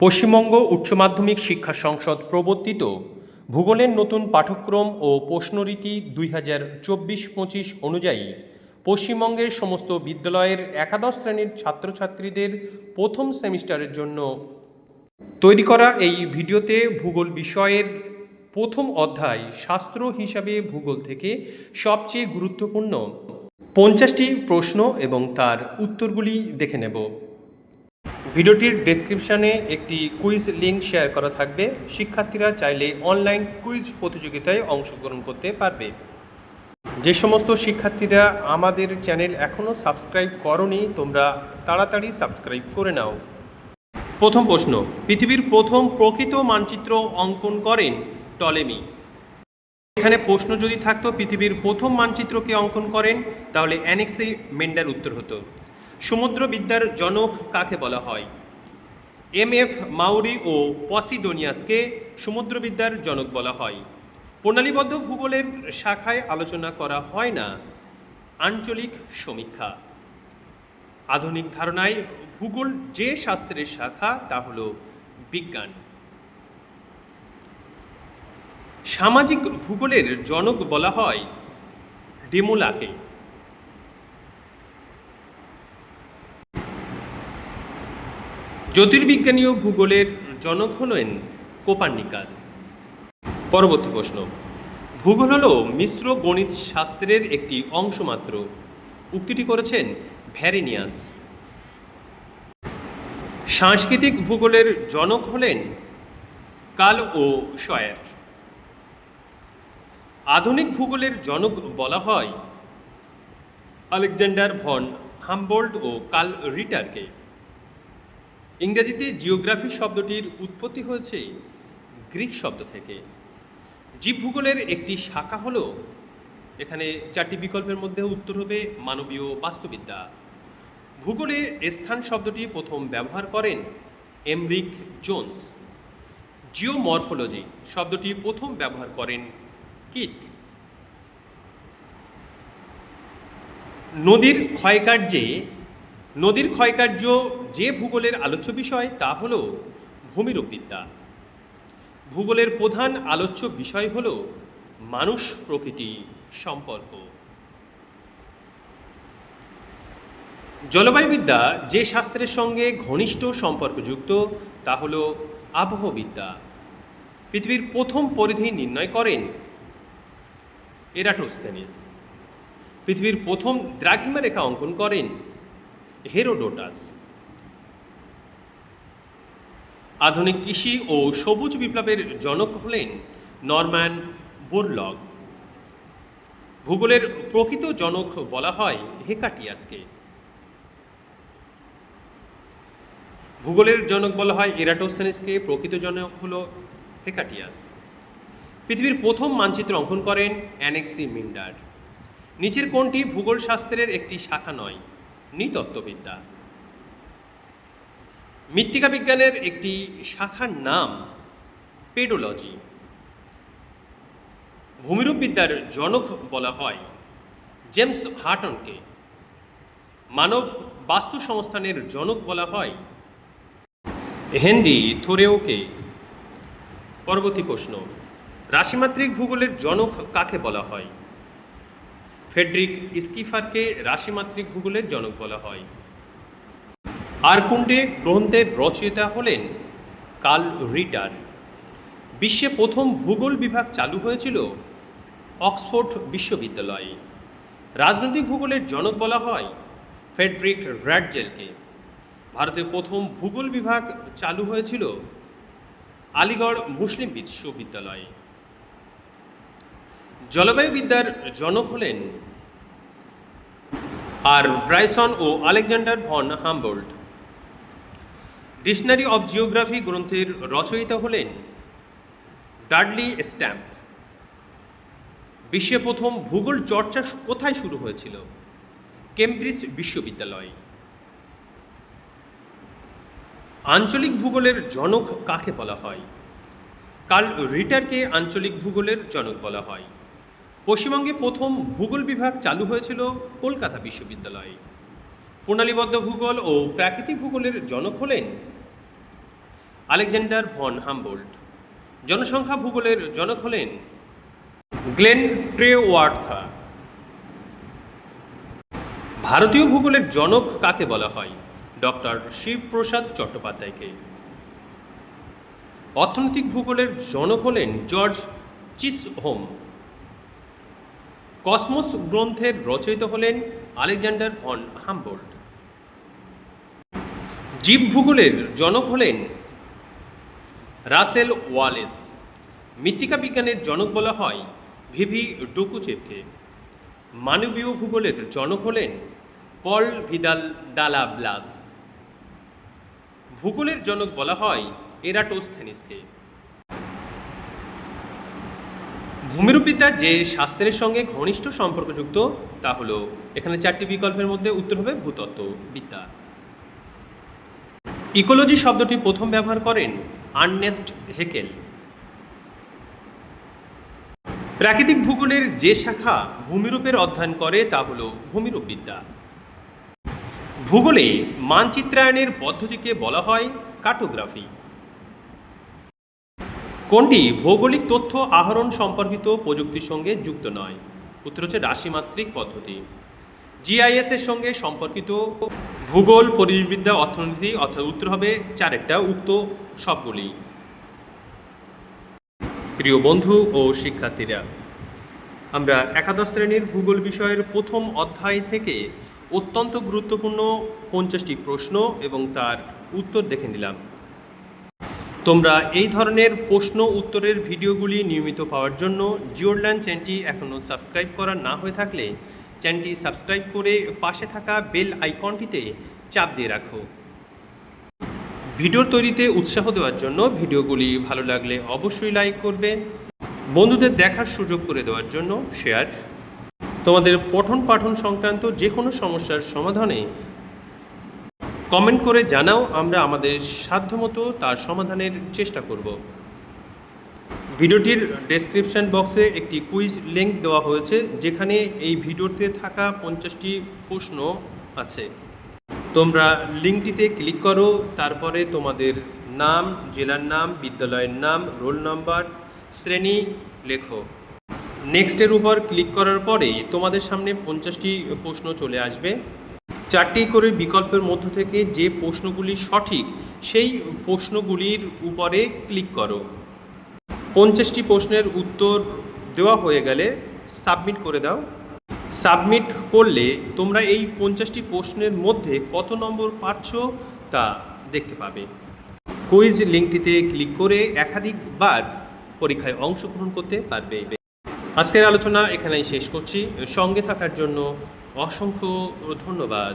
পশ্চিমবঙ্গ উচ্চ মাধ্যমিক শিক্ষা সংসদ প্রবর্তিত ভূগোলের নতুন পাঠ্যক্রম ও প্রশ্নরীতি দুই হাজার চব্বিশ পঁচিশ অনুযায়ী পশ্চিমবঙ্গের সমস্ত বিদ্যালয়ের একাদশ শ্রেণির ছাত্রছাত্রীদের প্রথম সেমিস্টারের জন্য তৈরি করা এই ভিডিওতে ভূগোল বিষয়ের প্রথম অধ্যায় শাস্ত্র হিসাবে ভূগোল থেকে সবচেয়ে গুরুত্বপূর্ণ পঞ্চাশটি প্রশ্ন এবং তার উত্তরগুলি দেখে নেব। ভিডিওটির ডেসক্রিপশনে একটি কুইজ লিঙ্ক শেয়ার করা থাকবে। শিক্ষার্থীরা চাইলে অনলাইন কুইজ প্রতিযোগিতায় অংশগ্রহণ করতে পারবে। যে সমস্ত শিক্ষার্থীরা আমাদের চ্যানেল এখনও সাবস্ক্রাইব করনি, তোমরা তাড়াতাড়ি সাবস্ক্রাইব করে নাও। প্রথম প্রশ্ন, পৃথিবীর প্রথম প্রকৃত মানচিত্র অঙ্কন করেন টলেমি এখানে প্রশ্ন যদি থাকতো, পৃথিবীর প্রথম মানচিত্রকে অঙ্কন করেন, তাহলে অ্যানেক্সি মেন্ডার উত্তর হতো। সমুদ্রবিদ্যার জনক কাকে বলা হয়? এম এফ মাউরি ও পসিডোনিয়াসকে সমুদ্রবিদ্যার জনক বলা হয়। প্রণালীবদ্ধ ভূগোলের শাখায় আলোচনা করা হয় না, আঞ্চলিক সমীক্ষা। আধুনিক ধারণায় ভূগোল যে শাস্ত্রের শাখা, তা হল বিজ্ঞান। সামাজিক ভূগোলের জনক বলা হয় ডেমোলাকে। জ্যোতির্বিজ্ঞানী ও ভূগোলের জনক হলেন কোপার্নিকাস। পরবর্তী প্রশ্ন। ভূগোল হল মিশ্র গণিত শাস্ত্রের একটি অংশ মাত্র উক্তিটি করেছেন ভ্যারিনিয়াস। সাংস্কৃতিক ভূগোলের জনক হলেন কাল ও শয়ার। আধুনিক ভূগোলের জনক বলা হয় আলেকজান্ডার ভন হামবোল্ড ও কাল রিটারকে। ইংরেজিতে জিওগ্রাফি শব্দটির উৎপত্তি হয়েছে গ্রিক শব্দ থেকে। জীবভূগোলের একটি শাখা হল, এখানে চারটি বিকল্পের মধ্যে উত্তর হবে মানবীয় বাস্তুবিদ্যা। ভূগোলে স্থান শব্দটি প্রথম ব্যবহার করেন এমরিক জোন্স। জিওমরফোলজি শব্দটি প্রথম ব্যবহার করেন কিথ। নদীর ক্ষয়কার্যে, নদীর ক্ষয়কার্য যে ভূগোলের আলোচ্য বিষয় তা হল ভূমিরূপবিদ্যা ভূগোলের প্রধান আলোচ্য বিষয় হল মানুষ প্রকৃতি সম্পর্ক। জলবায়ুবিদ্যা যে শাস্ত্রের সঙ্গে ঘনিষ্ঠ সম্পর্কযুক্ত, তা হল আবহবিদ্যা। পৃথিবীর প্রথম পরিধি নির্ণয় করেন এরাটোস্থেনিস। পৃথিবীর প্রথম দ্রাঘিমা রেখা অঙ্কন করেন হেরোডোটাস। আধুনিক কৃষি ও সবুজ বিপ্লবের জনক হলেন নরম্যান বোরলগ। ভূগোলের প্রকৃত জনক বলা হয় হেকাটিয়াসকে। ভূগোলের জনক বলা হয় এরাটোস্থেনিসকে, প্রকৃত জনক হল হেকাটিয়াস। পৃথিবীর প্রথম মানচিত্র অঙ্কন করেন অ্যানেক্সি মিন্ডার। নিচের কোনটি ভূগোল শাস্ত্রের একটি শাখা নয়, নৃতত্ত্ববিদ্যা। মৃত্তিকা বিজ্ঞানের একটি শাখার নাম পেডোলজি। ভূমিরূপবিদ্যার জনক বলা হয় জেমস হার্টনকে। মানব বাস্তু সংস্থানের জনক বলা হয় হেনরি থোরেওকে। পরবর্তী প্রশ্ন, রাশিমাত্রিক ভূগোলের জনক কাকে বলা হয়? ফেডরিক স্কিফারকে রাশিমাত্রিক ভূগোলের জনক বলা হয়। আরকুন্ডে গ্রন্থের রচয়িতা হলেন কার্ল রিটার। বিশ্বে প্রথম ভূগোল বিভাগ চালু হয়েছিল অক্সফোর্ড বিশ্ববিদ্যালয়ে। রাজনৈতিক ভূগোলের জনক বলা হয় ফেডরিক র্যাডজেলকে। ভারতের প্রথম ভূগোল বিভাগ চালু হয়েছিল আলিগড় মুসলিম বিশ্ববিদ্যালয়ে। জলবায়ুবিদ্যার জনক হলেন আর Bryson O Alexander von Humboldt dictionary of geography গ্রন্থের রচয়িতা হলেন ডাডলি স্ট্যাম্প। বিশ্বে প্রথম ভূগোল চর্চা কোথায় শুরু হয়েছিল? কেমব্রিজ বিশ্ববিদ্যালয়। আঞ্চলিক ভূগোলের জনক কাকে বলা হয়? কাল রিটারকে আঞ্চলিক ভূগোলের জনক বলা হয়। পশ্চিমবঙ্গে প্রথম ভূগোল বিভাগ চালু হয়েছিল কলকাতা বিশ্ববিদ্যালয়ে। প্রণালীবদ্ধ ভূগোল ও প্রাকৃতিক ভূগোলের জনক হলেন আলেকজান্ডার ভন হামবোল্ট। জনসংখ্যা ভূগোলের জনক হলেন গ্লেন ট্রেওয়ার্থা। ভারতীয় ভূগোলের জনক কাকে বলা হয়? ডক্টর শিবপ্রসাদ চট্টোপাধ্যায়কে। অর্থনৈতিক ভূগোলের জনক হলেন জর্জ চিসহোম। কসমোস গ্রন্থের রচয়িতা হলেন আলেকজান্ডার ভন হামবোল্ট। জীব ভূগোলের জনক হলেন রাসেল ওয়ালেস। মৃত্তিকা বিজ্ঞানের জনক বলা হয় ভিভি ডুকুচেপকে মানবীয় ভূগোলের জনক হলেন পল ভিদাল ডালা ব্লাস ভূগোলের জনক বলা হয় এরাটোস্থেনিসকে। ভূমিরূপবিদ্যা যে শাস্ত্রের সঙ্গে ঘনিষ্ঠ সম্পর্কযুক্ত, তা হলো, এখানে চারটি বিকল্পের মধ্যে উত্তর হবে ভূতত্ত্ব বিদ্যা ইকোলজি শব্দটি প্রথম ব্যবহার করেন আর্নেস্ট হেকেল। প্রাকৃতিক ভূগোলের যে শাখা ভূমিরূপের অধ্যয়ন করে তা হলো ভূমিরূপবিদ্যা। ভূগোলে মানচিত্রায়নের পদ্ধতিকে বলা হয় কার্টোগ্রাফি কোনটি ভৌগোলিক তথ্য আহরণ সম্পর্কিত প্রযুক্তির সঙ্গে যুক্ত নয়? উত্তর হচ্ছে রাশিমাত্রিক পদ্ধতি। জিআইএস এর সঙ্গে সম্পর্কিত ভূগোল পরিবেশবিদ্যা অর্থনীতি, অর্থাৎ উত্তর হবে চারেরটা, উক্ত সবগুলি। প্রিয় বন্ধু ও শিক্ষার্থীরা, আমরা একাদশ শ্রেণির ভূগোল বিষয়ের প্রথম অধ্যায় থেকে অত্যন্ত গুরুত্বপূর্ণ পঞ্চাশটি প্রশ্ন এবং তার উত্তর দেখে নিলাম। তোমরা এই ধরনের প্রশ্ন উত্তরের ভিডিওগুলি নিয়মিত পাওয়ার জন্য জিওরল্যান্ড চ্যানেলটি এখনও সাবস্ক্রাইব করা না হয়ে থাকলে চ্যানেলটি সাবস্ক্রাইব করে পাশে থাকা বেল আইকনটিতে চাপ দিয়ে রাখো। ভিডিও তৈরিতে উৎসাহ দেওয়ার জন্য ভিডিওগুলি ভালো লাগলে অবশ্যই লাইক করবে। বন্ধুদের দেখার সুযোগ করে দেওয়ার জন্য শেয়ার। তোমাদের পঠন পাঠন সংক্রান্ত যে কোনো সমস্যার সমাধানে কমেন্ট করে জানাও, আমরা আমাদের সাধ্যমতো তার সমাধানের চেষ্টা করব। ভিডিওটির ডেসক্রিপশন বক্সে একটি কুইজ লিঙ্ক দেওয়া হয়েছে, যেখানে এই ভিডিওতে থাকা পঞ্চাশটি প্রশ্ন আছে। তোমরা লিঙ্কটিতে ক্লিক করো, তারপরে তোমাদের নাম, জেলার নাম, বিদ্যালয়ের নাম রোল নাম্বার শ্রেণি লেখো। নেক্সটের উপর ক্লিক করার পরে তোমাদের সামনে পঞ্চাশটি প্রশ্ন চলে আসবে। চারটি করে বিকল্পের মধ্য থেকে যে প্রশ্নগুলি সঠিক, সেই প্রশ্নগুলির উপরে ক্লিক করো। পঞ্চাশটি প্রশ্নের উত্তর দেওয়া হয়ে গেলে সাবমিট করে দাও। সাবমিট করলে তোমরা এই পঞ্চাশটি প্রশ্নের মধ্যে কত নম্বর পাচ্ছ তা দেখতে পাবে। কুইজ লিঙ্কটিতে ক্লিক করে একাধিকবার পরীক্ষায় অংশগ্রহণ করতে পারবে। আজকের আলোচনা এখানেই শেষ করছি। সঙ্গে থাকার জন্য অসংখ্য ধন্যবাদ।